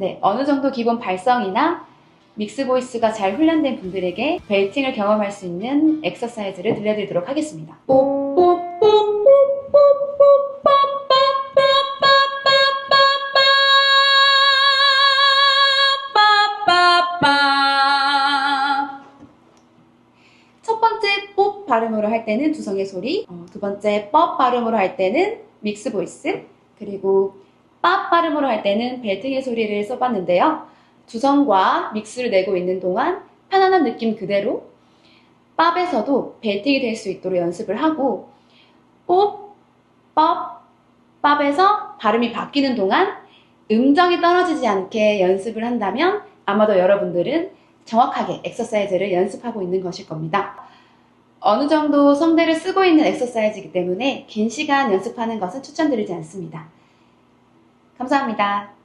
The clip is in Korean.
네, 어느 정도 기본 발성이나 믹스 보이스가 잘 훈련된 분들에게 벨팅을 경험할 수 있는 엑서사이즈를 들려드리도록 하겠습니다. 첫 번째 뽀 발음으로 할 때는 두성의 소리, 어, 두 번째 뻑 발음으로 할 때는 믹스 보이스, 그리고 빠 발음으로 할 때는 벨팅의 소리를 써봤는데요. 두성과 믹스를 내고 있는 동안 편안한 느낌 그대로 팝에서도 벨팅이 될 수 있도록 연습을 하고 뽀, 뻑, 팝에서 발음이 바뀌는 동안 음정이 떨어지지 않게 연습을 한다면 아마도 여러분들은 정확하게 엑서사이즈를 연습하고 있는 것일 겁니다. 어느 정도 성대를 쓰고 있는 엑서사이즈이기 때문에 긴 시간 연습하는 것은 추천드리지 않습니다. 감사합니다.